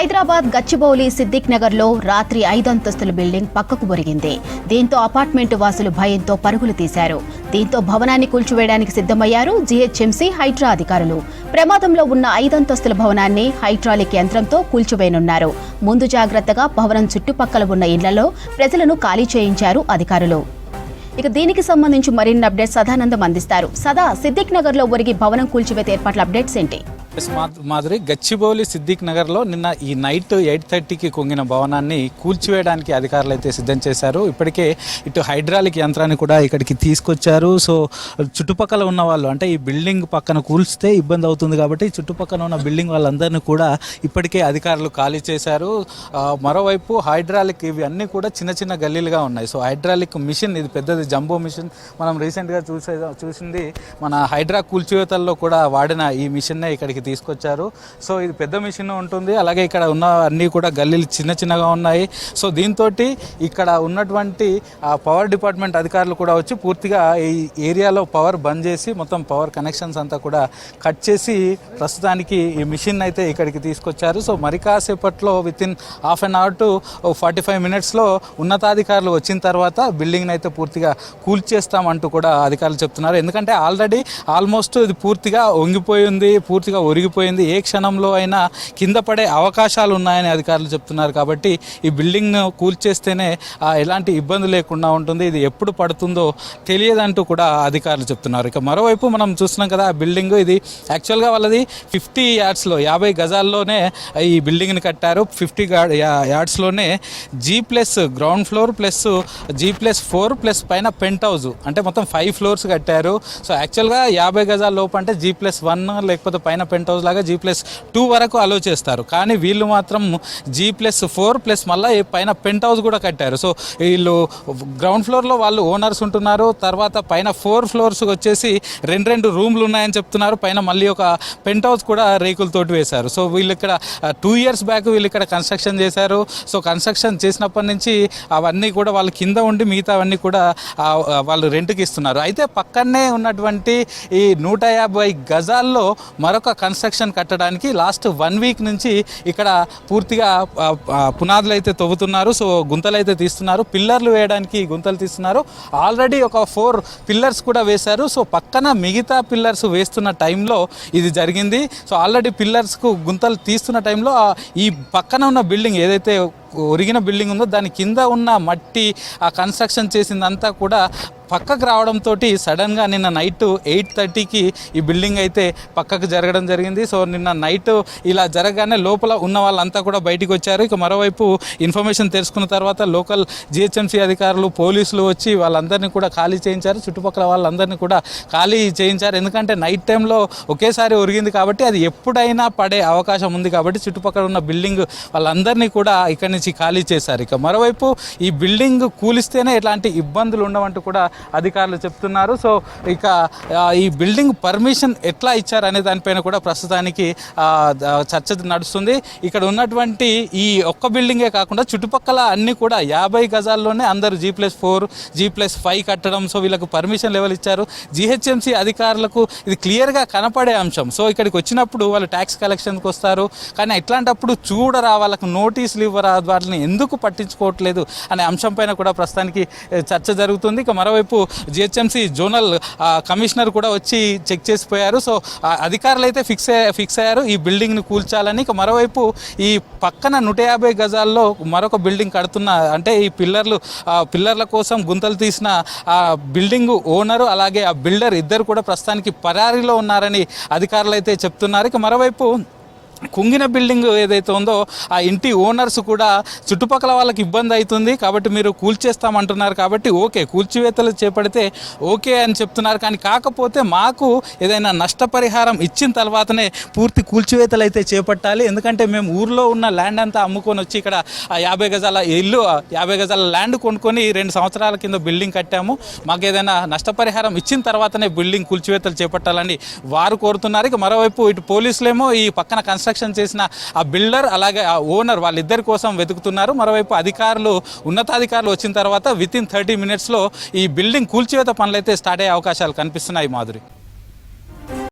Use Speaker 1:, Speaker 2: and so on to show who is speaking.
Speaker 1: హైదరాబాద్ గచ్చిబౌలి సిద్దిక్ నగర్లో రాత్రి ఐదంతస్తుల బిల్డింగ్ పక్కకు ఒరిగింది. దీంతో అపార్ట్మెంట్ వాసులు భయంతో పరుగులు తీశారు. దీంతో భవనాన్ని కూల్చివేయడానికి సిద్ధమయ్యారు జీహెచ్ఎంసీ హైడ్రా అధికారులు. ప్రమాదంలో ఉన్న ఐదంతస్తుల భవనాన్ని హైడ్రాలిక్ యంత్రంతో కూల్చివేయనున్నారు. ముందు జాగ్రత్తగా భవనం చుట్టుపక్కల ఉన్న ఇళ్ళలో ప్రజలను ఖాళీ చేయించారు అధికారులు. ఇక దీనికి సంబంధించి మరిన్ని అప్డేట్స్ సదానందం అందిస్తారు. సదా సిద్దిక్ నగర్లో ఒరిగి భవనం కూల్చివేత ఏర్పాట్ల అప్డేట్స్ ఏంటి?
Speaker 2: మాదిరి గచ్చిబౌలి సిద్దిక్ నగర్లో నిన్న ఈ నైట్ ఎయిట్ థర్టీకి కుంగిన భవనాన్ని కూల్చివేయడానికి అధికారులు అయితే సిద్ధం చేశారు. ఇప్పటికే ఇటు హైడ్రాలిక్ యంత్రాన్ని కూడా ఇక్కడికి తీసుకొచ్చారు. సో చుట్టుపక్కల ఉన్న వాళ్ళు అంటే ఈ బిల్డింగ్ పక్కన కూల్స్తే ఇబ్బంది అవుతుంది కాబట్టి చుట్టుపక్కల ఉన్న బిల్డింగ్ వాళ్ళందరినీ కూడా ఇప్పటికే అధికారులు ఖాళీ చేశారు. మరోవైపు హైడ్రాలిక్ ఇవి అన్నీ కూడా చిన్న చిన్న గల్లీలుగా ఉన్నాయి. సో హైడ్రాలిక్ మిషన్ ఇది పెద్దది జంబో మిషన్. మనం రీసెంట్గా చూసే చూసింది మన హైడ్రా కూల్చివేతల్లో కూడా వాడిన ఈ మిషన్నే ఇక్కడికి తీసుకొచ్చారు. సో ఇది పెద్ద మిషన్ ఉంటుంది. అలాగే ఇక్కడ ఉన్న అన్నీ కూడా గల్లీలు చిన్న చిన్నగా ఉన్నాయి. సో దీంతో ఇక్కడ ఉన్నటువంటి పవర్ డిపార్ట్మెంట్ అధికారులు కూడా వచ్చి పూర్తిగా ఈ ఏరియాలో పవర్ బంద్ చేసి మొత్తం పవర్ కనెక్షన్స్ అంతా కూడా కట్ చేసి ప్రస్తుతానికి ఈ మిషన్ అయితే ఇక్కడికి తీసుకొచ్చారు. సో మరి కాసేపట్లో within half an hour to forty five మినిట్స్లో ఉన్నతాధికారులు వచ్చిన తర్వాత బిల్డింగ్ని అయితే పూర్తిగా కూల్ చేస్తామంటూ కూడా అధికారులు చెప్తున్నారు. ఎందుకంటే ఆల్రెడీ ఆల్మోస్ట్ ఇది పూర్తిగా వంగిపోయింది పూర్తిగా ఒరిగిపోయింది. ఏ క్షణంలో అయినా కింద పడే అవకాశాలు ఉన్నాయని అధికారులు చెప్తున్నారు కాబట్టి ఈ బిల్డింగ్ను కూల్చేస్తేనే ఎలాంటి ఇబ్బంది లేకుండా ఉంటుంది. ఇది ఎప్పుడు పడుతుందో తెలియదంటూ కూడా అధికారులు చెప్తున్నారు. ఇక మరోవైపు మనం చూస్తున్నాం కదా ఆ బిల్డింగ్ ఇది యాక్చువల్గా వాళ్ళది ఫిఫ్టీ యార్డ్స్లో యాభై గజాల్లోనే ఈ బిల్డింగ్ని కట్టారు. Fifty యార్డ్స్లోనే G plus ground floor plus G plus four plus పైన పెంట్ హౌస్ అంటే మొత్తం ఫైవ్ ఫ్లోర్స్ కట్టారు. సో యాక్చువల్గా యాభై గజాల లోపు అంటే జీ ప్లస్ వన్ లేకపోతే పైన పెంట్ హౌస్ లాగా జీ ప్లస్ టూ వరకు అలో చేస్తారు. కానీ వీళ్ళు మాత్రం జీ ప్లస్ ఫోర్ ప్లస్ మళ్ళీ పైన పెంట్ హౌస్ కూడా కట్టారు. సో వీళ్ళు గ్రౌండ్ ఫ్లోర్లో వాళ్ళు ఓనర్స్ ఉంటున్నారు. తర్వాత పైన ఫోర్ ఫ్లోర్స్ వచ్చేసి రెండు రెండు రూమ్లు ఉన్నాయని చెప్తున్నారు. పైన మళ్ళీ ఒక పెంట్ హౌస్ కూడా రేకులతోటి వేశారు. సో వీళ్ళు ఇక్కడ టూ ఇయర్స్ బ్యాక్ వీళ్ళు ఇక్కడ కన్స్ట్రక్షన్ చేశారు. సో కన్స్ట్రక్షన్ చేసినప్పటి నుంచి అవన్నీ కూడా వాళ్ళు కింద ఉండి మిగతా అవన్నీ కూడా వాళ్ళు రెంట్కి ఇస్తున్నారు. అయితే పక్కనే ఉన్నటువంటి ఈ నూట యాభై గజాల్లో మరొక కన్స్ట్రక్షన్ కట్టడానికి లాస్ట్ వన్ వీక్ నుంచి ఇక్కడ పూర్తిగా పునాదులు అయితే తవ్వుతున్నారు. సో గుంతలు అయితే తీస్తున్నారు. పిల్లర్లు వేయడానికి గుంతలు తీస్తున్నారు. ఆల్రెడీ ఒక ఫోర్ పిల్లర్స్ కూడా వేశారు. సో పక్కన మిగతా పిల్లర్స్ వేస్తున్న టైంలో ఇది జరిగింది. సో ఆల్రెడీ పిల్లర్స్కు గుంతలు తీస్తున్న టైంలో ఈ పక్కన ఉన్న బిల్డింగ్ ఏదైతే ఒరిగిన బిల్డింగ్ ఉందో దాని కింద ఉన్న మట్టి ఆ కన్స్ట్రక్షన్ చేసిందంతా కూడా పక్కకు రావడంతో సడన్గా నిన్న నైట్ ఎయిట్ థర్టీకి ఈ బిల్డింగ్ అయితే పక్కకు జరగడం జరిగింది. సో నిన్న నైట్ ఇలా జరగగానే లోపల ఉన్న వాళ్ళంతా కూడా బయటికి వచ్చారు. ఇక మరోవైపు ఇన్ఫర్మేషన్ తెలుసుకున్న తర్వాత లోకల్ జిహెచ్ఎంసీ అధికారులు పోలీసులు వచ్చి వాళ్ళందరినీ కూడా ఖాళీ చేయించారు. చుట్టుపక్కల వాళ్ళందరినీ కూడా ఖాళీ చేయించారు. ఎందుకంటే నైట్ టైంలో ఒకేసారి ఒరిగింది కాబట్టి అది ఎప్పుడైనా పడే అవకాశం ఉంది కాబట్టి చుట్టుపక్కల ఉన్న బిల్డింగ్ వాళ్ళందరినీ కూడా ఇక్కడి నుంచి ఖాళీ చేశారు. ఇక మరోవైపు ఈ బిల్డింగ్ కూలిస్తేనే ఎలాంటి ఇబ్బందులు ఉండవంటూ కూడా అధికారులు చెప్తున్నారు. సో ఇక ఈ బిల్డింగ్ పర్మిషన్ ఎట్లా ఇచ్చారు అనే దానిపైన కూడా ప్రస్తుతానికి చర్చ నడుస్తుంది. ఇక్కడ ఉన్నటువంటి ఈ ఒక్క బిల్డింగే కాకుండా చుట్టుపక్కల అన్ని కూడా యాభై గజాల్లోనే అందరూ G plus four G plus five కట్టడం సో వీళ్ళకు పర్మిషన్ లెవెల్ ఇచ్చారు. జిహెచ్ఎంసీ అధికారులకు ఇది క్లియర్గా కనపడే అంశం. సో ఇక్కడికి వచ్చినప్పుడు వాళ్ళు ట్యాక్స్ కలెక్షన్కి వస్తారు. కానీ ఇట్లాంటప్పుడు చూడరా వాళ్ళకు నోటీసులు ఇవ్వరా వాటిని ఎందుకు పట్టించుకోవట్లేదు అనే అంశం పైన కూడా ప్రస్తుతానికి చర్చ జరుగుతుంది. ఇక మరోవైపు జిహెచ్ఎంసీ జోనల్ కమిషనర్ కూడా వచ్చి చెక్ చేసిపోయారు. సో అధికారులు అయితే ఫిక్స్ ఫిక్స్ అయ్యారు ఈ బిల్డింగ్ని కూల్చాలని. ఇక మరోవైపు ఈ పక్కన నూట యాభై గజాల్లో మరొక బిల్డింగ్ కడుతున్న అంటే ఈ పిల్లర్లు పిల్లర్ల కోసం గుంతలు తీసిన ఆ బిల్డింగ్ ఓనరు అలాగే ఆ బిల్డర్ ఇద్దరు కూడా ప్రస్తుతానికి పరారీలో ఉన్నారని అధికారులు అయితే చెప్తున్నారు. ఇక మరోవైపు కుంగిన బిల్డింగ్ ఏదైతే ఉందో ఆ ఇంటి ఓనర్స్ కూడా చుట్టుపక్కల వాళ్ళకి ఇబ్బంది అవుతుంది. కాబట్టి మీరు కూల్చేస్తామంటున్నారు. కాబట్టి ఓకే కూల్చివేతలు చేపడితే ఓకే అని చెప్తున్నారు. కానీ కాకపోతే మాకు ఏదైనా నష్టపరిహారం ఇచ్చిన తర్వాతనే పూర్తి కూల్చివేతలు అయితే చేపట్టాలి. ఎందుకంటే మేము ఊర్లో ఉన్న ల్యాండ్ అంతా అమ్ముకొని వచ్చి ఇక్కడ యాభై గజాల ఇల్లు యాభై గజాల ల్యాండ్ కొనుక్కొని రెండు సంవత్సరాల కింద బిల్డింగ్ కట్టాము. మాకు ఏదైనా నష్టపరిహారం ఇచ్చిన తర్వాతనే బిల్డింగ్ కూల్చివేతలు చేపట్టాలని వారు కోరుతున్నారు. ఇక మరోవైపు ఇటు పోలీసులేమో ఈ పక్కన కన్స్ట్రక్షన్ చేసిన ఆ బిల్డర్ అలాగే ఆ ఓనర్ వాళ్ళిద్దరి కోసం వెతుకుతున్నారు. మరోవైపు అధికారులు ఉన్నతాధికారులు వచ్చిన తర్వాత విత్ ఇన్ థర్టీ మినిట్స్లో ఈ బిల్డింగ్ కూల్చివేత పనులైతే స్టార్ట్ అయ్యే అవకాశాలు కనిపిస్తున్నాయి మాధురి.